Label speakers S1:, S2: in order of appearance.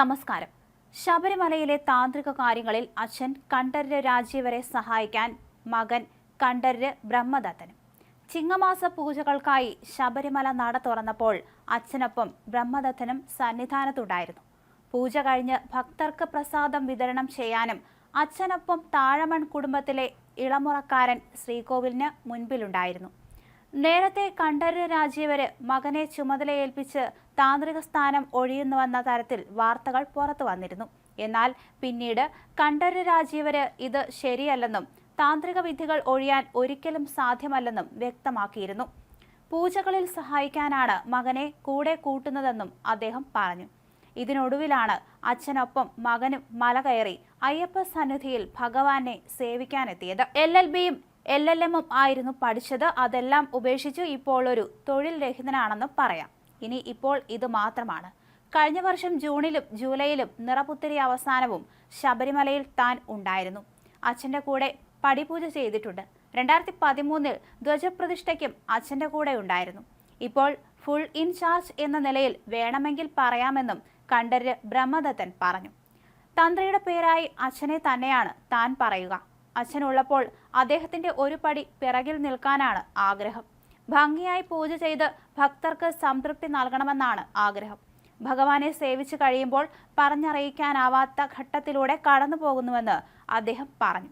S1: നമസ്കാരം. ശബരിമലയിലെ താന്ത്രിക കാര്യങ്ങളിൽ അച്ഛൻ കണ്ഠരര് രാജീവരെ സഹായിക്കാൻ മകൻ കണ്ഠരര് ബ്രഹ്മദത്തനും. ചിങ്ങമാസ പൂജകൾക്കായി ശബരിമല നട തുറന്നപ്പോൾ അച്ഛനൊപ്പം ബ്രഹ്മദത്തനും സന്നിധാനത്തുണ്ടായിരുന്നു. പൂജ കഴിഞ്ഞ് ഭക്തർക്ക് പ്രസാദം വിതരണം ചെയ്യാനും അച്ഛനൊപ്പം താഴമൺ കുടുംബത്തിലെ ഇളമുറക്കാരൻ ശ്രീകോവിലിന് മുൻപിലുണ്ടായിരുന്നു. നേരത്തെ കണ്ഠര് രാജീവര് മകനെ ചുമതലയേൽപ്പിച്ച് താന്ത്രിക സ്ഥാനം ഒഴിയുന്നുവെന്ന തരത്തിൽ വാർത്തകൾ പുറത്തു വന്നിരുന്നു. എന്നാൽ പിന്നീട് കണ്ഠര് രാജീവര് ഇത് ശരിയല്ലെന്നും താന്ത്രിക വിധികൾ ഒഴിയാൻ ഒരിക്കലും സാധ്യമല്ലെന്നും വ്യക്തമാക്കിയിരുന്നു. പൂജകളിൽ സഹായിക്കാനാണ് മകനെ കൂടെ കൂട്ടുന്നതെന്നും അദ്ദേഹം പറഞ്ഞു. ഇതിനൊടുവിലാണ് അച്ഛനൊപ്പം മകനും മല കയറി അയ്യപ്പ സന്നിധിയിൽ ഭഗവാനെ സേവിക്കാനെത്തിയത്. എൽ എൽ ബിയും എൽ എൽ എമ്മും ആയിരുന്നു പഠിച്ചത്. അതെല്ലാം ഉപേക്ഷിച്ചു ഇപ്പോൾ ഒരു തൊഴിൽ രഹിതനാണെന്ന് പറയാം. ഇനി ഇപ്പോൾ ഇത് മാത്രമാണ്. കഴിഞ്ഞ വർഷം ജൂണിലും ജൂലൈയിലും നിറപുത്തിരി അവസാനവും ശബരിമലയിൽ താൻ ഉണ്ടായിരുന്നു. അച്ഛന്റെ കൂടെ പടിപൂജ ചെയ്തിട്ടുണ്ട്. രണ്ടായിരത്തി പതിമൂന്നിൽ ധ്വജപ്രതിഷ്ഠയ്ക്കും അച്ഛന്റെ കൂടെ ഉണ്ടായിരുന്നു. ഇപ്പോൾ ഫുൾ ഇൻചാർജ് എന്ന നിലയിൽ വേണമെങ്കിൽ പറയാമെന്നും കണ്ഠര് ബ്രഹ്മദത്തൻ പറഞ്ഞു. തന്ത്രിയുടെ പേരായി അച്ഛനെ തന്നെയാണ് താൻ പറയുക. അച്ഛനുള്ളപ്പോൾ അദ്ദേഹത്തിന്റെ ഒരു പടി പിറകിൽ നിൽക്കാനാണ് ആഗ്രഹം. ഭംഗിയായി പൂജ ചെയ്ത് ഭക്തർക്ക് സംതൃപ്തി നൽകണമെന്നാണ് ആഗ്രഹം. ഭഗവാനെ സേവിച്ചു കഴിയുമ്പോൾ പറഞ്ഞറിയിക്കാനാവാത്ത ഘട്ടത്തിലൂടെ കടന്നു പോകുന്നുവെന്ന് അദ്ദേഹം പറഞ്ഞു.